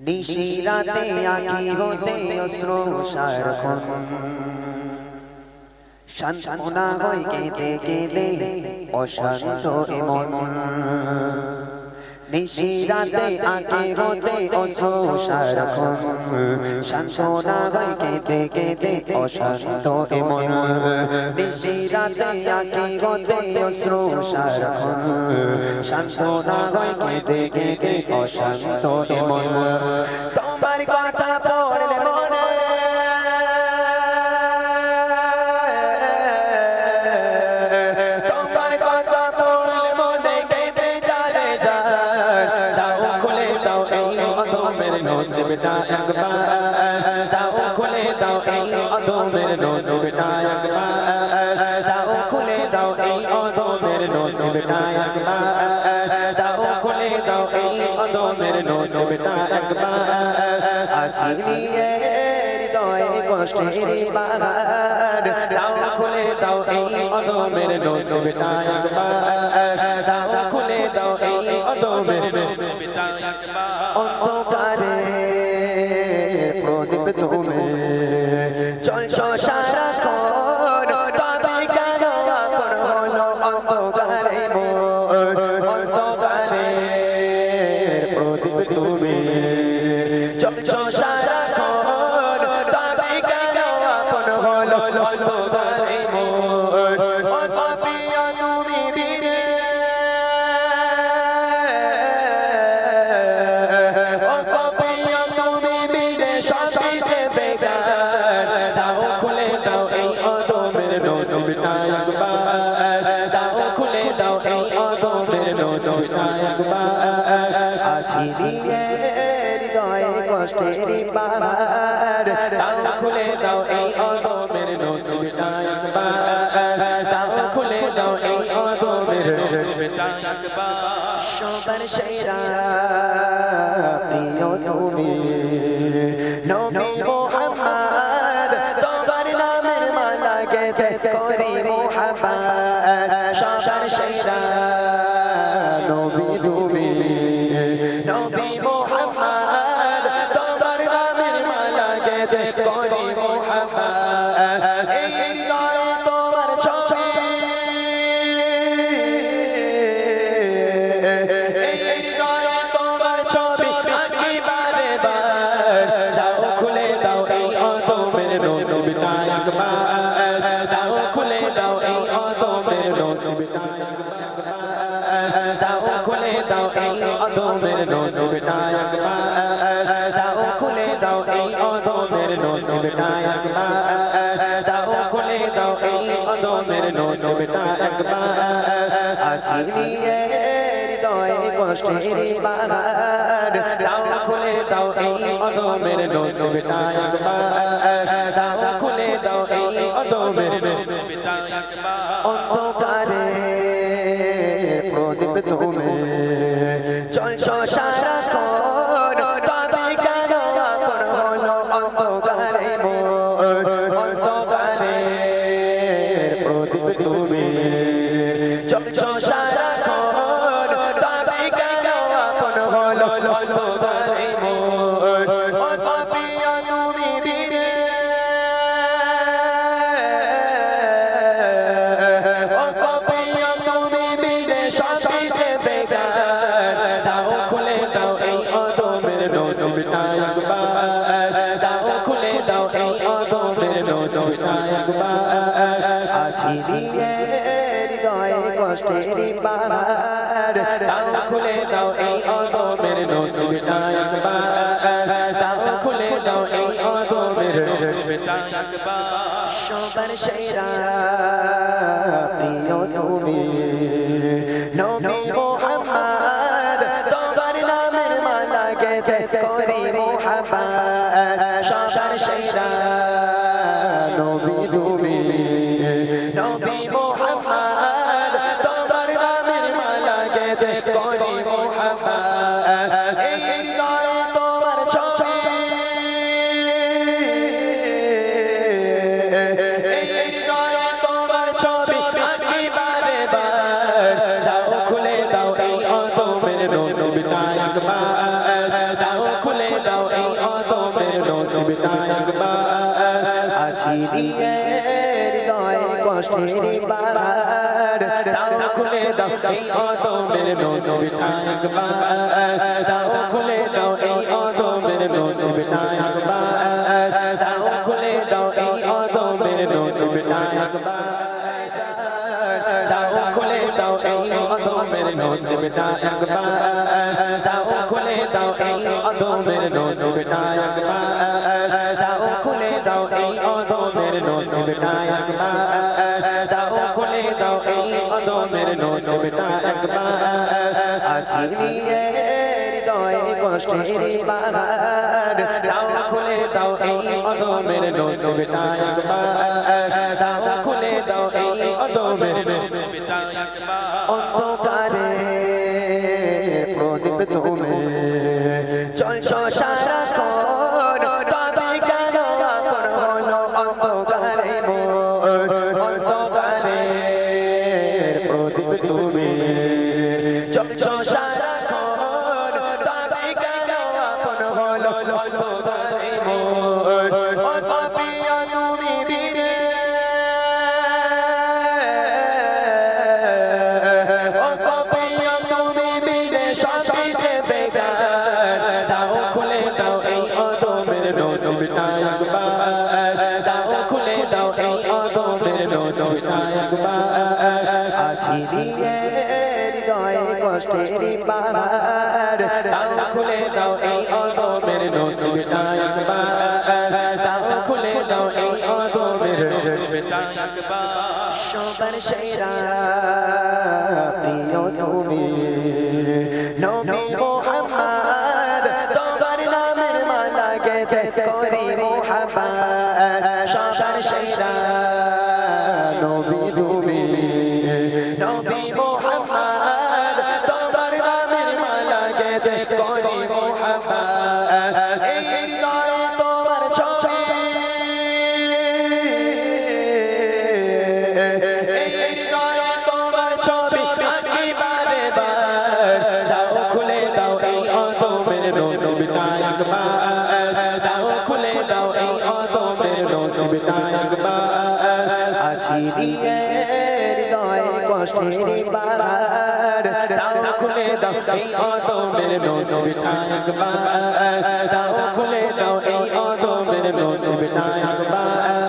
নিশিরাতে আঁকি হতে অশ্রু সারখন শান্তনা হয় কেঁদে কেঁদে অশান্ত এমন। নিশিরাতে আঁকে হতে অশ্রু সারখন শান্তনা হয় কেঁদে কেঁদে অশান্ত এমন। নিশিরাতে আকে হতে অশ্রু সারখন শান্তনা হয় কেঁদে কেঁদে অশান্ত এমন। নসিবটা একবার, দাও খুলে দাও এই অধমের নসিবটা একবার, দাও খুলে দাও এই অধমের নসিবটা একবার, দাও খুলে দাও এই অধমের নসিবটা একবার। আছি নিয়ে হৃদয়ে কষ্টের বাহার দাও খুলে দাও এই অধমের নসিবটা একবার, দাও অন্ধকারে প্রদীপ তুমি চলছ সারাক্ষণ হৃদয়ে কষ্টের পাহাড় দাও খুলে দাও এই অদমের নসিবটা একবার দাও খুলে দাও এই অদমের নসিবটা একবার সবার সেরা প্রিয় তুমি নবী মোহাম্মদ তোমার নামের মালা গেতে করি মোহাম্মদ সবার সেরা নবী তুমি করি মোহাম্মদ এই হৃদয়ে তোমার ছবি এই হৃদয়ে তোমার ছবি আঁকি বারে বার দাও খুলে দাও এই অদমের নসিবটা একবার দাও খুলে দাও এই অদমের নসিবটা দাও খুলে দাও এই অদমের নসিবটা একবার দাও খুলে দাও এই অদমের নসিবটা একবার, দাও খুলে দাও এই অদমের নসিবটা একবার। আছি নিয়ে হৃদয়ে কষ্টের বাহার দাও খুলে দাও এই অদমের নসিবটা একবার, দাও খুলে দাও এই অদমের নসিবটা একবার। অন্ধকারে নসিবটা একবার আছি দিয়ে হৃদয়ে কষ্টের পাহাড় দাও খুলে দাও এই অদমের নসিবটা একবার দাও খুলে দাও এই অদমের নসিবটা একবার সবার সেরা প্রিয় তুমি। দিয়ে হৃদয়ে কষ্টের পাহাড় দাও খুলে দাও এই অদমের নসিবটা একবার দাও খুলে দাও এই অদমের নসিবটা একবার দাও খুলে দাও এই অদমের নসিবটা একবার দাও খুলে দাও এই অদমের নসিবটা একবার দাও খুলে দাও এই অদমের নসিবটা একবার নসিবটা একবার আছি নিয়ে হৃদয়ে কষ্টের পাহাড় দাও খুলে দাও এই অদমের নসিবটা একবার দাও খুলে দাও এই অদমের নসিবটা একবার অন্ধকারে প্রদীপ তুমি। চলছ সারাক্ষণ আছি দিয়ে হৃদয়ে কষ্টের পাহাড় দাও খুলে দাও এই অদমের নসিবটা একবার দাও খুলে দাও এই অদমের নসিবটা একবার সবার সেরা প্রিয় তুমি নবী মোহাম্মদ তোমার নামের মালা গেতে করি মোহাম্মদ সবার সেরা দিয়ে হৃদয়ে কষ্টের পাহাড়। দাও খুলে দাও এই অদমের নসিবটা একবার। দাও খুলে দাও এই অদমের নসিবটা একবার।